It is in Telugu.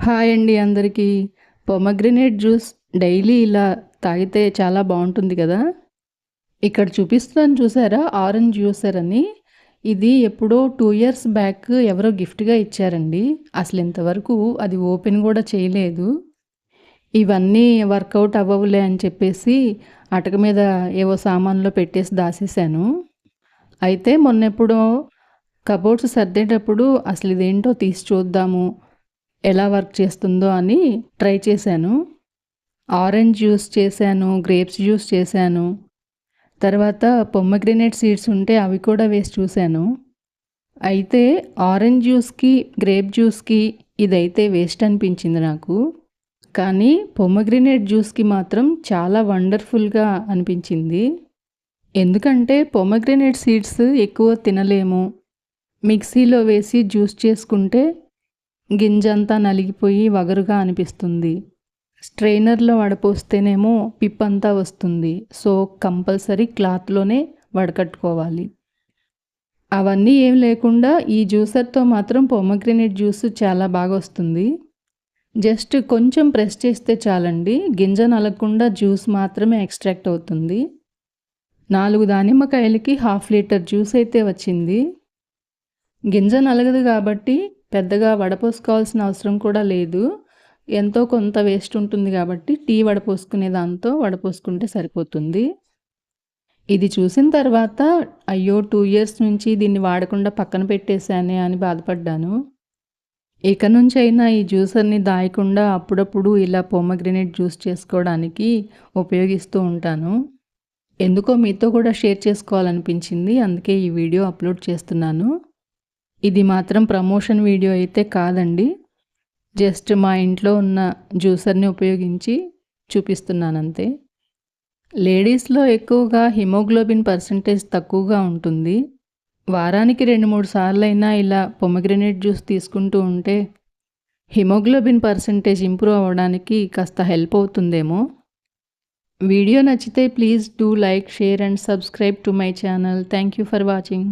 హాయ్ అండి అందరికీ. పొమగ్రనేట్ జ్యూస్ డైలీ ఇలా తాగితే చాలా బాగుంటుంది కదా? ఇక్కడ చూపిస్తున్నాను చూసారా? ఆరెంజ్ జ్యూసర్ అని. ఇది ఎప్పుడో టూ ఇయర్స్ బ్యాక్ ఎవరో గిఫ్ట్గా ఇచ్చారండి. అసలు ఇంతవరకు అది ఓపెన్ కూడా చేయలేదు. ఇవన్నీ వర్కౌట్ అవ్వవులే అని చెప్పేసి అటక మీద ఏవో సామాన్లో పెట్టేసి దాసేసాను. అయితే మొన్నెప్పుడో కబోర్డ్స్ సర్దేటప్పుడు అసలు ఇదేంటో తీసి చూద్దాము ఎలా వర్క్ చేస్తుందో అని ట్రై చేశాను. ఆరెంజ్ జ్యూస్ చేశాను గ్రేప్స్ జ్యూస్ చేశాను. తర్వాత పొమ్మగ్రెనేట్ సీడ్స్ ఉంటే అవి కూడా వేసి చూశాను. అయితే ఆరెంజ్ జ్యూస్కి గ్రేప్ జ్యూస్కి ఇదైతే వేస్ట్ అనిపించింది నాకు. కానీ పొమ్మగ్రెనేట్ జ్యూస్కి మాత్రం చాలా వండర్ఫుల్గా అనిపించింది. ఎందుకంటే పొమ్మగ్రెనేట్ సీడ్స్ ఎక్కువ తినలేము. మిక్సీలో వేసి జ్యూస్ చేసుకుంటే గింజంతా నలిగిపోయి వగరుగా అనిపిస్తుంది. స్ట్రైనర్లో వడపోస్తేనేమో పిప్పంతా వస్తుంది. సో కంపల్సరీ క్లాత్లోనే వడకట్టుకోవాలి. అవన్నీ ఏం లేకుండా ఈ జ్యూసర్తో మాత్రం పొమగ్రెనేట్ జ్యూస్ చాలా బాగా వస్తుంది. జస్ట్ కొంచెం ప్రెస్ చేస్తే చాలండి. గింజ నలగకుండా జ్యూస్ మాత్రమే ఎక్స్ట్రాక్ట్ అవుతుంది. నాలుగు దానిమ్మకాయలకి హాఫ్ లీటర్ జ్యూస్ అయితే వచ్చింది. గింజ నలగదు కాబట్టి పెద్దగా వడపోసుకోవాల్సిన అవసరం కూడా లేదు. ఎంతో కొంత వేస్ట్ ఉంటుంది కాబట్టి టీ వడపోసుకునే దాంతో వడపోసుకుంటే సరిపోతుంది. ఇది చూసిన తర్వాత అయ్యో టూ ఇయర్స్ నుంచి దీన్ని వాడకుండా పక్కన పెట్టేశానే అని బాధపడ్డాను. ఇక నుంచి అయినా ఈ జ్యూసర్ని దాయకుండా అప్పుడప్పుడు ఇలా పొమ్మగ్రెనేట్ జ్యూస్ చేసుకోవడానికి ఉపయోగిస్తూ ఉంటాను. ఎందుకో మీతో కూడా షేర్ చేసుకోవాలనిపించింది అందుకే ఈ వీడియో అప్లోడ్ చేస్తున్నాను. ఇది మాత్రం ప్రమోషన్ వీడియో అయితే కాదండి. జస్ట్ మా ఇంట్లో ఉన్న జ్యూసర్ని ఉపయోగించి చూపిస్తున్నానంతే. లేడీస్లో ఎక్కువగా హిమోగ్లోబిన్ పర్సంటేజ్ తక్కువగా ఉంటుంది. వారానికి రెండు మూడు సార్లు అయినా ఇలా పొమగ్రెనేట్ జ్యూస్ తీసుకుంటూ ఉంటే హిమోగ్లోబిన్ పర్సంటేజ్ ఇంప్రూవ్ అవ్వడానికి కాస్త హెల్ప్ అవుతుందేమో. వీడియో నచ్చితే please do like share and subscribe to my channel. Thank you for watching.